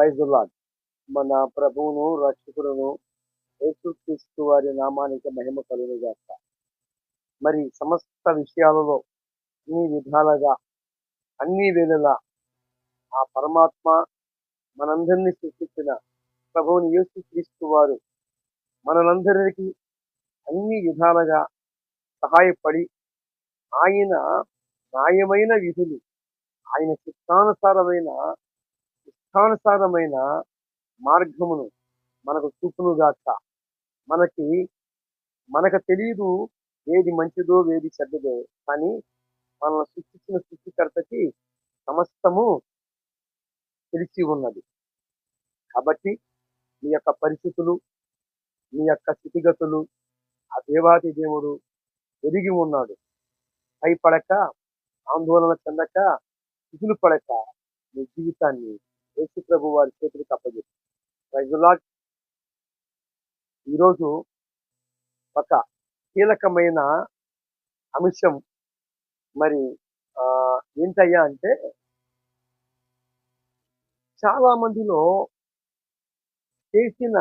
ప్రైజులాడ్ మన ప్రభువును రక్షకుడును యేసుక్రీస్తు వారి నామానికి మహిమ కలుగు చేస్తా మరి సమస్త విషయాలలో అన్ని విధాలుగా అన్ని వేళలా ఆ పరమాత్మ మనందరినీ సృష్టించిన ప్రభువుని యేసుక్రీస్తు వారు మనలందరికీ అన్ని విధాలుగా సహాయపడి ఆయన న్యాయమైన విధులు ఆయన చిత్తానుసారమైన ఇష్టానుసారమైన మార్గమును మనకు చూపునుగాక మనకి మనకు తెలియదు ఏది మంచిదో ఏది చెడ్డదో కానీ మనల్ని సృష్టించిన సృష్టికర్తకి సమస్తము తెలిసి ఉన్నది. కాబట్టి మీ యొక్క పరిస్థితులు మీ యొక్క స్థితిగతులు ఆ దేవాది దేవుడు ఎరిగి ఉన్నాడు. భయపడక ఆందోళన చెందక దిగులు పడక మీ జీవితాన్ని యేసు ప్రభు వారి చేతులకు అప్పచెప్పి ఈరోజు ఒక కీలకమైన అంశం. మరి ఏంటయ్యా అంటే చాలా మందిలో చేసిన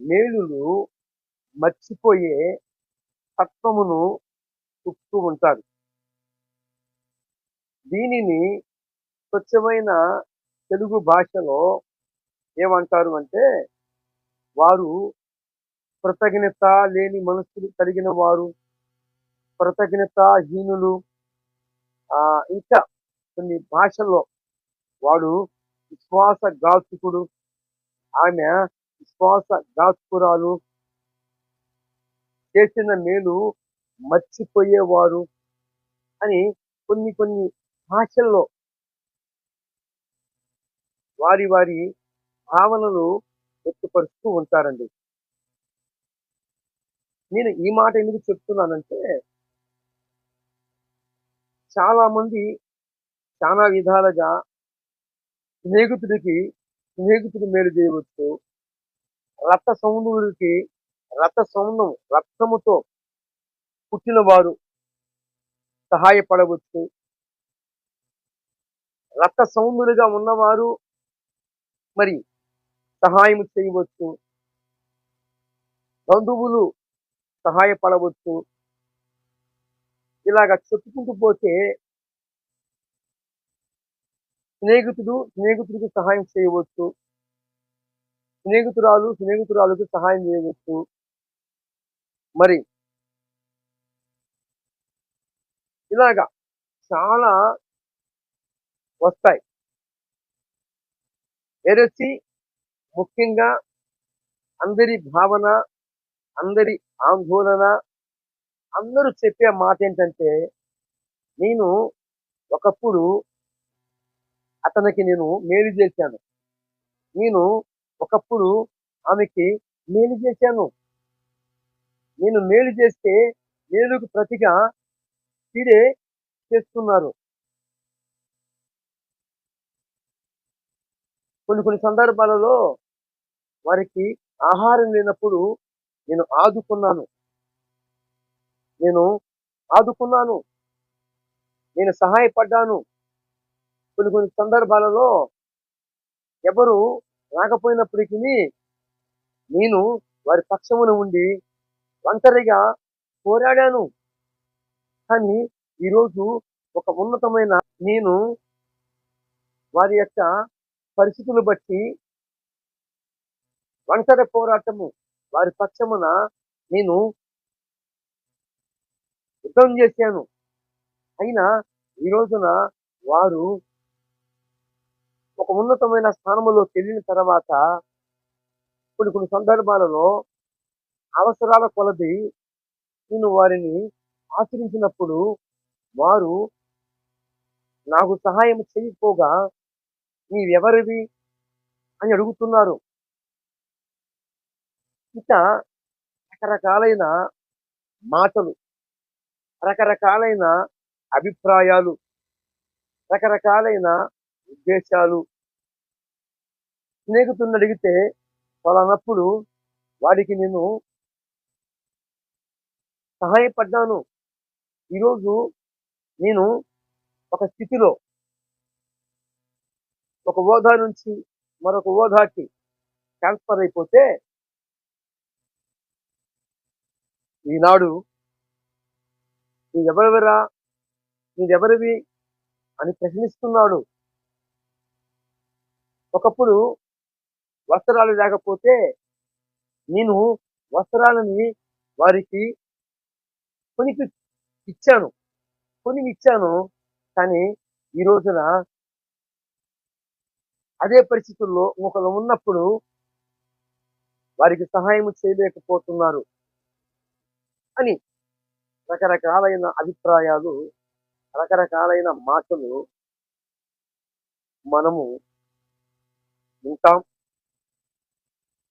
మేలులు మర్చిపోయే తత్వమును చుట్టూ ఉంటారు. దీనిని స్వచ్ఛమైన తెలుగు భాషలో ఏమంటారు అంటే వారు కృతజ్ఞత లేని మనస్సులు కలిగిన వారు కృతజ్ఞత హీనులు ఇంకా కొన్ని భాషల్లో వాడు విశ్వాస గాసుకుడు ఆమె విశ్వాస గాసుకురాలు చేసిన మేలు మర్చిపోయేవారు అని కొన్ని కొన్ని భాషల్లో వారి వారి భావనలు వ్యక్తపరుస్తూ ఉంటారండి. నేను ఈ మాట ఎందుకు చెప్తున్నానంటే చాలా మంది చాలా విధాలుగా స్నేహితుడికి స్నేహితుడు మేలు చేయవచ్చు. రక్త సౌందరుడికి రక్త సౌందం రక్తముతో పుట్టిన వారు సహాయపడవచ్చు. రక్త సౌందరుగా ఉన్నవారు మరి సహాయం చేయవచ్చు. బంధువులు సహాయపడవచ్చు. ఇలాగ చెప్పుకుంటూ పోతే స్నేహితుడు స్నేహితుడికి సహాయం చేయవచ్చు. స్నేహితురాలు స్నేహితురాలకు సహాయం చేయవచ్చు. మరి ఇలాగా చాలా వస్తాయి. ఎరచి ముఖ్యంగా అందరి భావన అందరి ఆందోళన అందరూ చెప్పే మాట ఏంటంటే నేను ఒకప్పుడు అతనికి నేను మేలు చేశాను. నేను ఒకప్పుడు ఆమెకి మేలు చేశాను. నేను మేలు చేస్తే మేలుకు ప్రతిగా కీడే చేస్తున్నారు. కొన్ని కొన్ని సందర్భాలలో వారికి ఆహారం లేనప్పుడు నేను ఆదుకున్నాను. నేను ఆదుకున్నాను. నేను సహాయపడ్డాను. కొన్ని కొన్ని సందర్భాలలో ఎవరు రాకపోయినప్పటికీ నేను వారి పక్షమున ఉండి ఒంటరిగా పోరాడాను. కానీ ఈరోజు ఒక ఉన్నతమైన నేను వారి యొక్క పరిస్థితులు బట్టి ఒంటరి పోరాటము వారి పక్షమున నేను యుద్ధం చేశాను. అయినా ఈ రోజున వారు ఒక ఉన్నతమైన స్థానంలో తెలియని తర్వాత కొన్ని కొన్ని సందర్భాలలో అవసరాల కొలది నేను వారిని ఆచరించినప్పుడు వారు నాకు సహాయం చేయకపోగా నీవెవరివి అని అడుగుతున్నారు. ఇంకా రకరకాలైన మాటలు రకరకాలైన అభిప్రాయాలు రకరకాలైన ఉద్దేశాలు స్నేహితుడిని అడిగితే వాళ్ళన్నప్పుడు వాడికి నేను సహాయపడ్డాను. ఈరోజు నేను ఒక స్థితిలో ఒక హోదా నుంచి మరొక హోదాకి ట్రాన్స్ఫర్ అయిపోతే ఈనాడు నీవెవరివిరా? నీదెవరివి అని ప్రశ్నిస్తున్నాడు. ఒకప్పుడు వస్త్రాలు లేకపోతే నేను వస్త్రాలని వారికి కొనికి ఇచ్చాను. కొని ఇచ్చాను కానీ ఈ రోజున అదే పరిస్థితుల్లో ఒకరు ఉన్నప్పుడు వారికి సహాయం చేయలేకపోతున్నారు అని రకరకాలైన అభిప్రాయాలు రకరకాలైన మాటలు మనము వింటాం.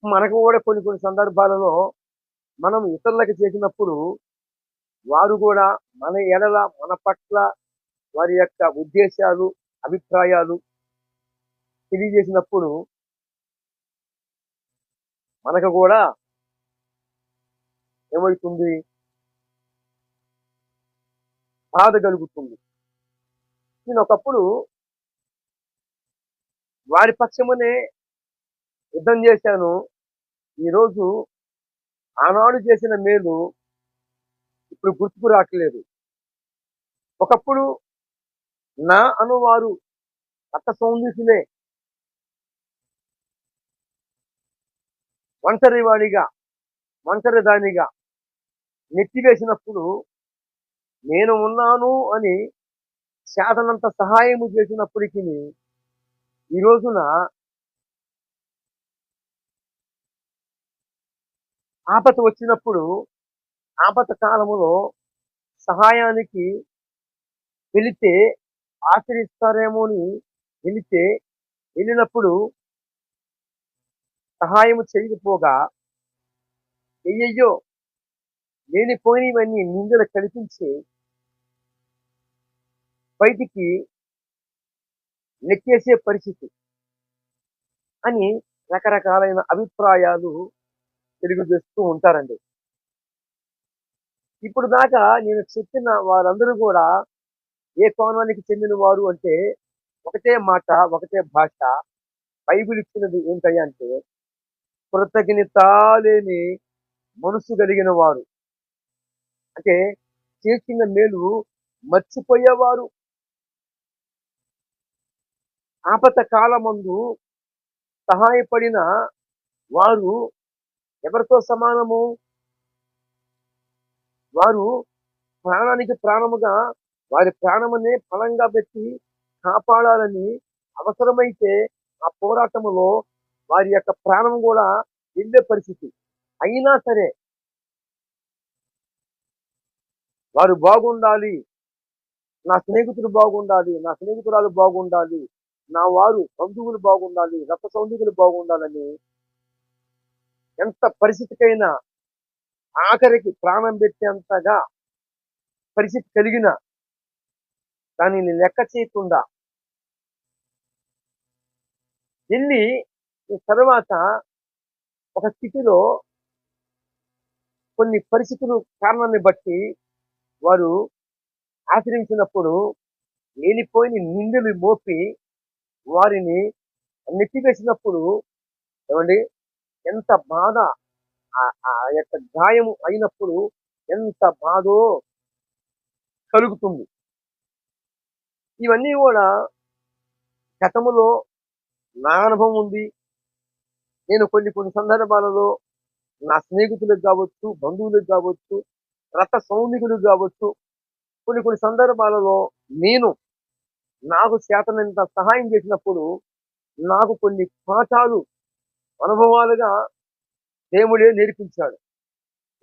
మనకు కూడా కొన్ని కొన్ని సందర్భాలలో మనం ఇతరులకు చేసినప్పుడు వారు కూడా మన ఎడల మన పట్ల వారి యొక్క ఉద్దేశాలు అభిప్రాయాలు తెలియజేసినప్పుడు మనకు కూడా ఏమవుతుంది? బాధ కలుగుతుంది. నేను ఒకప్పుడు వారి పక్షమునే యుద్ధం చేశాను. ఈరోజు ఆనాడు చేసిన మేలు ఇప్పుడు గుర్తుకు రావట్లేదు. ఒకప్పుడు నా అనువారు అత్త సౌందర్యులే ఒంటరి వాడిగా ఒంటరి దానిగా నెట్టివేసినప్పుడు నేను ఉన్నాను అని శాతనంత సహాయము చేసినప్పటికీ ఈ రోజున ఆపత వచ్చినప్పుడు ఆపత కాలములో సహాయానికి వెళితే ఆచరిస్తారేమో అని వెళితే వెళ్ళినప్పుడు సహాయము చేయకపోగా అయ్యయ్యో లేనిపోయినవన్నీ నిందలు కల్పించి బయటికి నెక్కేసే పరిస్థితి అని రకరకాలైన అభిప్రాయాలు తెలియజేస్తూ ఉంటారండి. ఇప్పుడు దాకా నేను చెప్పిన వారందరూ కూడా ఏ కోణానికి చెందిన వారు అంటే ఒకటే మాట ఒకటే భాష బైబిల్ ఇచ్చినది ఏంటంటే అంటే తాలేని మనసు కలిగిన వారు అంటే చేసిన మేలు మర్చిపోయేవారు. ఆపత కాలమందు సహాయపడిన వారు ఎవరితో సమానము? వారు ప్రాణానికి ప్రాణముగా వారి ప్రాణమునే ఫలంగా పెట్టి కాపాడాలని అవసరమైతే ఆ పోరాటములో వారి యొక్క ప్రాణం కూడా వెళ్ళే పరిస్థితి. అయినా సరే వారు బాగుండాలి. నా స్నేహితులు బాగుండాలి. నా స్నేహితురాలు బాగుండాలి. నా వారు బంధువులు బాగుండాలి. రక్త సౌందర్యులు బాగుండాలని ఎంత పరిస్థితికైనా ఆఖరికి ప్రాణం పెట్టేంతగా పరిస్థితి కలిగిన దానిని లెక్క చేయకుండా వెళ్ళి తర్వాత ఒక స్థితిలో కొన్ని పరిస్థితులు కారణాన్ని బట్టి వారు ఆచరించినప్పుడు లేనిపోయిన నిందలు మోపి వారిని నెట్టివేసినప్పుడు ఏమండి? ఎంత బాధ ఆ- యొక్క గాయం అయినప్పుడు ఎంత బాధో కలుగుతుంది. ఇవన్నీ కూడా గతములో నా అనుభవం ఉంది. నేను కొన్ని కొన్ని సందర్భాలలో నా స్నేహితులకు కావచ్చు బంధువులకు కావచ్చు రథ సౌనికులకు కావచ్చు కొన్ని కొన్ని సందర్భాలలో నేను నాకు చేతనంత సహాయం చేసినప్పుడు నాకు కొన్ని పాఠాలు అనుభవాలుగా దేవుడే నేర్పించాడు.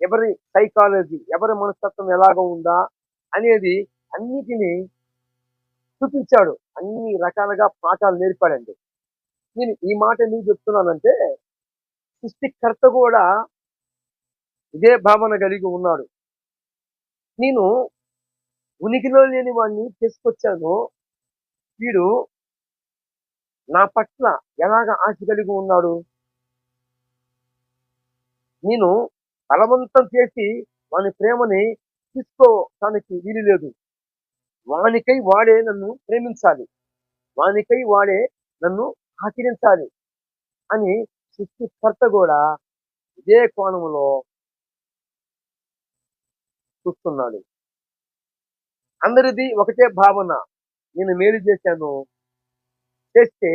ఎవరి సైకాలజీ ఎవరి మనస్తత్వం ఎలాగ ఉందా అనేది అన్నిటినీ చూపించాడు. అన్ని రకాలుగా పాఠాలు నేర్పాడండి. నేను ఈ మాట ఎందుకు చెప్తున్నానంటే సృష్టికర్త కూడా ఇదే భావన కలిగి ఉన్నాడు. నేను ఉనికిలో లేని వాడిని తీసుకొచ్చాను. వీడు నా పట్ల ఎలాగ ఆశ కలిగి ఉన్నాడు? నేను బలవంతం చేసి వాని ప్రేమని తీసుకోవటానికి వీలు లేదు. వానికై వాడే నన్ను ప్రేమించాలి. వానికై వాడే నన్ను ఆచరించాలి అని సృష్టికర్త కూడా ఇదే కోణంలో చూస్తున్నాడు. అందరిది ఒకటే భావన నేను మేలు చేశాను. చేస్తే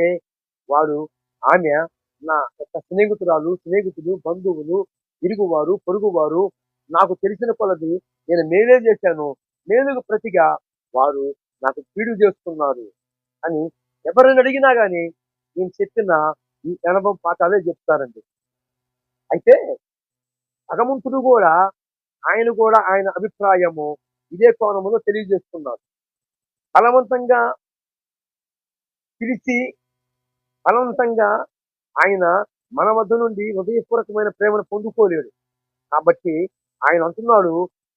వాడు ఆమె నా యొక్క స్నేహితురాలు స్నేహితులు బంధువులు ఇరుగువారు పొరుగువారు నాకు తెలిసిన కొలది నేను మేలే చేశాను. మేలుకు ప్రతిగా వారు నాకు కీడు చేస్తున్నారు అని ఎవరిని అడిగినా కానీ నేను చెప్పిన ఈ అనుభవం పాఠాలే చెప్తారండి. అయితే భగవంతుడు కూడా ఆయన కూడా ఆయన అభిప్రాయము ఇదే కోణంలో తెలియజేస్తున్నారు. బలవంతంగా పిలిచి బలవంతంగా ఆయన మన వద్ద నుండి హృదయపూర్వకమైన ప్రేమను పొందుకోలేడు. కాబట్టి ఆయన అంటున్నాడు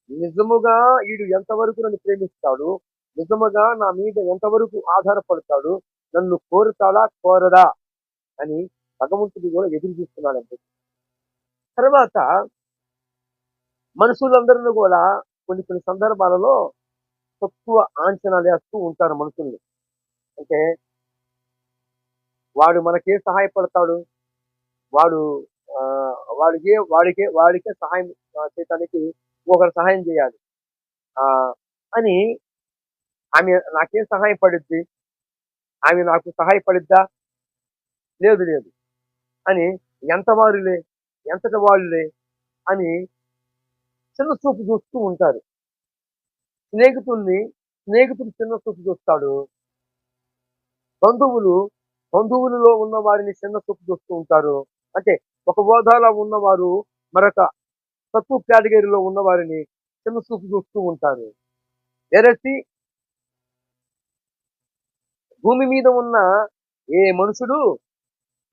నిజముగా వీడు ఎంతవరకు నన్ను ప్రేమిస్తాడు? నిజముగా నా మీద ఎంతవరకు ఆధారపడతాడు? నన్ను కోరుతాడా కోరదా? అని భగవంతుడు కూడా ఎదురు చూస్తున్నాడండి తర్వాత మనుషులందరినీ కూడా కొన్ని కొన్ని సందర్భాలలో తక్కువ అంచనాలు వేస్తూ ఉంటారు మనుషుల్ని. అంటే వాడు మనకే సహాయపడతాడు. వాడు ఆ, వాడికే వాడికే వాడికే సహాయం చేయటానికి ఒకరు సహాయం చేయాలి. ఆ అని ఆమె నాకేం సహాయపడుద్ది? ఆమె నాకు సహాయపడిద్దా? లేదు లేదు. అని ఎంత వారులే? ఎంతటి వాళ్ళులే? అని చిన్న చూపు చూస్తూ ఉంటారు. స్నేహితుల్ని స్నేహితుడు చిన్న చూపు చూస్తాడు. బంధువులు బంధువులలో ఉన్న వారిని చిన్న చూపు చూస్తూ ఉంటారు. అంటే ఒక హోదాలో ఉన్నవారు మరొక తక్కువ కేటగిరీలో ఉన్న వారిని చిన్న చూపు చూస్తూ ఉంటారు. వేరేసి భూమి మీద ఉన్న ఏ మనుషుడు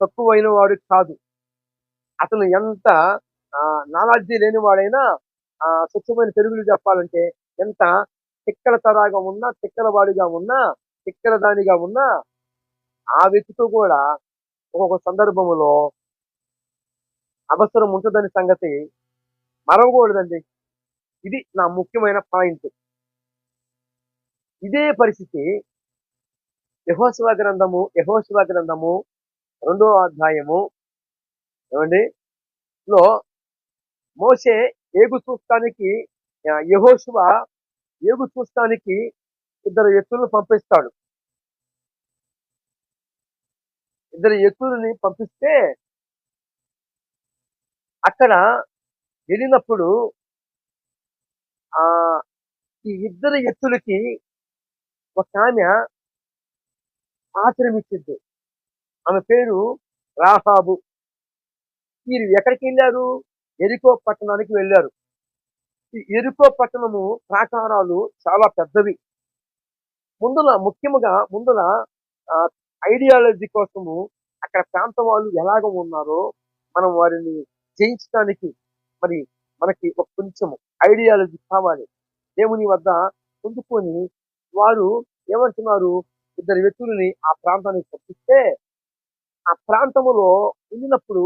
తక్కువైన వాడు కాదు. అతను ఎంత నాలెడ్జి లేని వాడైనా ఆ, స్వచ్ఛమైన తెలుగులు చెప్పాలంటే ఎంత తిక్కల తరాగా ఉన్నా తిక్కల వాడిగా ఉన్నా తిక్కల దానిగా ఉన్నా ఆ వ్యక్తితో కూడా ఒక్కొక్క సందర్భంలో అవసరం ఉంటుందనే సంగతి మరవకూడదండి. ఇది నా ముఖ్యమైన పాయింట్. ఇదే పరిస్థితి యహోశివ గ్రంథము యహోశివ గ్రంథము రెండో అధ్యాయము. ఏమండి? లో మోసే ఏగు చూస్తానికి యహోశివ ఏగు చూస్తానికి ఇద్దరు ఎత్తులను పంపిస్తాడు. ఇద్దరు వ్యక్తులని పంపిస్తే అక్కడ వెళ్ళినప్పుడు ఆ ఈ ఇద్దరు ఎత్తులకి ఒక ఆమె ఆశ్రమించింది. ఆమె పేరు రాహాబు వీరు ఎక్కడికి వెళ్ళారు? ఎరుకో పట్టణానికి వెళ్ళారు. ఈ ఎరుకో పట్టణము ప్రాకారాలు చాలా పెద్దవి. ముందుల ముఖ్యముగా ముందుల ఐడియాలజీ కోసము అక్కడ ప్రాంతం వాళ్ళు ఎలాగ ఉన్నారో మనం వారిని జయించడానికి మరి మనకి ఒక కొంచెం ఐడియాలజీ కావాలి. దేవుని వద్ద పొందుకొని వారు ఏమంటున్నారు? ఇద్దరు వ్యక్తులని ఆ ప్రాంతానికి పంపిస్తే ఆ ప్రాంతములో వెళ్ళినప్పుడు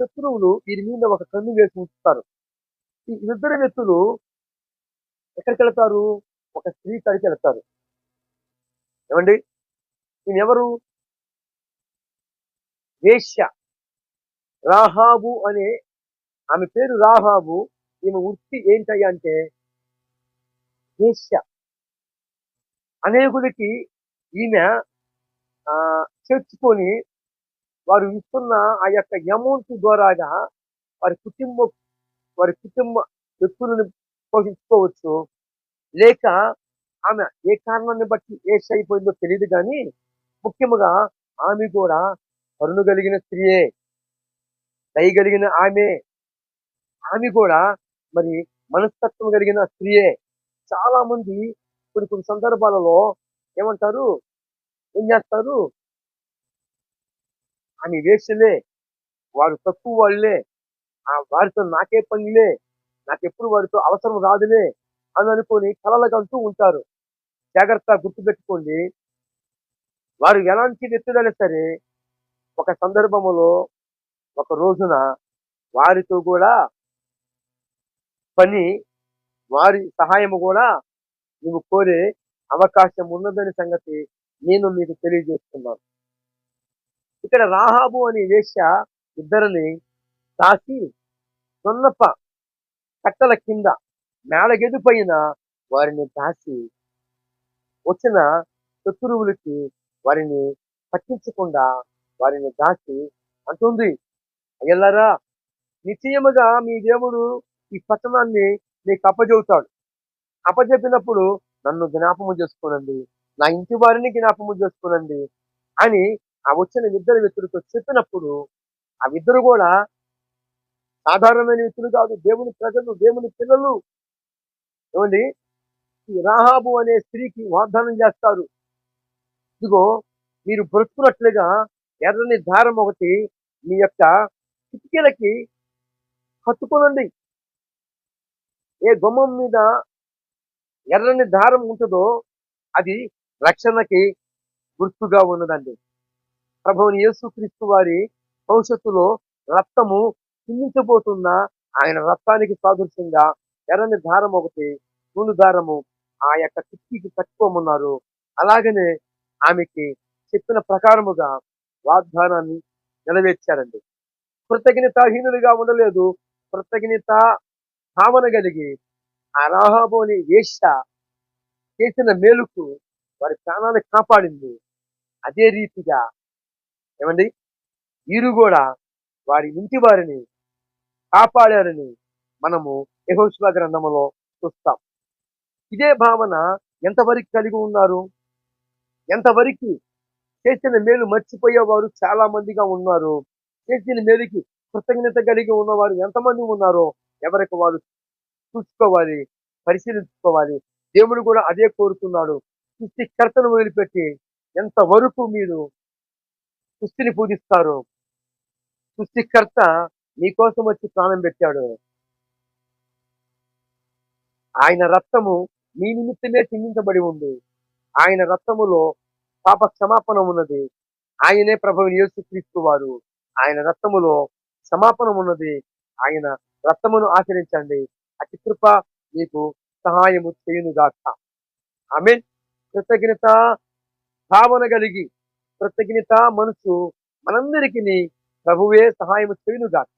శత్రువులు వీరి మీద ఒక కన్ను వేసి ఉంచుతారు. ఈ ఇద్దరు వ్యక్తులు ఎక్కడికి వెళ్తారు ఒక స్త్రీ కాడికి వెళ్తారు ఏమండి? ఈయన ఎవరు వేష్య రాహాబు అనే ఆమె పేరు రాహాబు ఈమె వృత్తి ఏంటయ్యా అంటే వేష్య అనేకులకి ఈమె ఆ, చేర్చుకొని వారు ఇస్తున్న ఆ యొక్క అమౌంట్ ద్వారాగా వారి కుటుంబ వారి కుటుంబ వ్యక్తులను పోషించుకోవచ్చు. లేక ఆమె ఏ కారణాన్ని బట్టి ఏష్ అయిపోయిందో తెలియదు కానీ ముఖ్యంగా ఆమె కూడా కరుణ కలిగిన స్త్రీయే. దయ కలిగిన ఆమె. ఆమె కూడా మరి మనస్తత్వం కలిగిన స్త్రీయే. చాలా మంది కొన్ని కొన్ని సందర్భాలలో ఏమంటారు? ఏం చేస్తారు? ఆమె వేషలే వారు తక్కువ వాళ్ళే. ఆ వారితో నాకే పనిలే. నాకెప్పుడు వారితో అవసరం రాదులే అని అనుకొని కలలకంటూ ఉంటారు. జాగ్రత్త గుర్తుపెట్టుకోండి. వారు ఎలాంటి వ్యక్తులైనా సరే ఒక సందర్భములో ఒక రోజున వారితో కూడా పని వారి సహాయము కూడా నువ్వు కోరే అవకాశం ఉన్నదని సంగతి నేను మీకు తెలియజేస్తున్నాను. ఇక్కడ రాహాబు అనే వేశ్య ఇద్దరిని దాసి సున్నప్ప కట్టల కింద మేడగెదు పైన వారిని దాసి వచ్చిన శత్రువులకి వారిని పట్టించకుండా వారిని దాచి అంటుంది. అయ్యలారా నిశ్చయముగా మీ దేవుడు ఈ పట్టణాన్ని మీకు అప్పజెబుతాడు. అప్పజెప్పినప్పుడు నన్ను జ్ఞాపము చేసుకోనండి. నా ఇంటి వారిని జ్ఞాపము చేసుకునండి అని ఆ వచ్చిన ఇద్దరు వ్యక్తులతో చెప్పినప్పుడు ఆ ఇద్దరు కూడా సాధారణమైన వ్యక్తులు కాదు దేవుని ప్రజలు దేవుని పిల్లలు. ఏమండి? ఈ రాహాబు అనే స్త్రీకి వాగ్దానం చేస్తారు. ఇదిగో మీరు బ్రతుకున్నట్లుగా ఎర్రని దారం ఒకటి మీ యొక్క కిటికీలకి కట్టుకోనండి. ఏ గుమ్మం మీద ఎర్రని దారం ఉంటుందో అది రక్షణకి గుర్తుగా ఉన్నదండి. ప్రభువుని యేసుక్రీస్తు వారి భవిష్యత్తులో రక్తము చిందించబోతున్న ఆయన రక్తానికి సాదృశ్యంగా ఎర్రని దారం ఒకటి నూనె దారము ఆ యొక్క కిట్టికి కట్టుకోమన్నారు. అలాగనే ఆమెకి చెప్పిన ప్రకారముగా వాగ్దానాన్ని నెరవేర్చారండి. కృతజ్ఞతాహీనులుగా ఉండలేదు. కృతజ్ఞత భావన కలిగి ఆ రాహాబోని వేష చేసిన మేలుకు వారి ప్రాణాన్ని కాపాడింది. అదే రీతిగా ఏమండి? వీరు కూడా వారి ఇంటి వారిని కాపాడారని మనము యెహోషువ గ్రంథములో చూస్తాం. ఇదే భావన ఎంతవరకు కలిగి ఉన్నారు? ఎంతవరకు చేసిన మేలు మర్చిపోయేవారు చాలా మందిగా ఉన్నారు. చేసిన మేలుకి కృతజ్ఞత కలిగి ఉన్నవారు ఎంతమంది ఉన్నారో ఎవరికి వారు చూసుకోవాలి పరిశీలించుకోవాలి. దేవుడు కూడా అదే కోరుతున్నాడు. సృష్టికర్తను వదిలిపెట్టి ఎంతవరకు మీరు సృష్టిని పూజిస్తారు సృష్టికర్త నీకోసం వచ్చి ప్రాణం పెట్టాడు. ఆయన రక్తము నీ నిమిత్తమే చిందించబడి ఉంది. ఆయన రక్తములో పాప క్షమాపణ ఉన్నది. ఆయనే ప్రభు యేసుక్రీస్తు వారు. ఆయన రక్తములో క్షమాపణం ఉన్నది. ఆయన రక్తమును ఆచరించండి. అతి కృప మీకు సహాయము చేయునుగాక. ఆమెన్. కృతజ్ఞత భావన కలిగి కృతజ్ఞత మనసు మనందరికీ ప్రభువే సహాయం చేయునుగాక.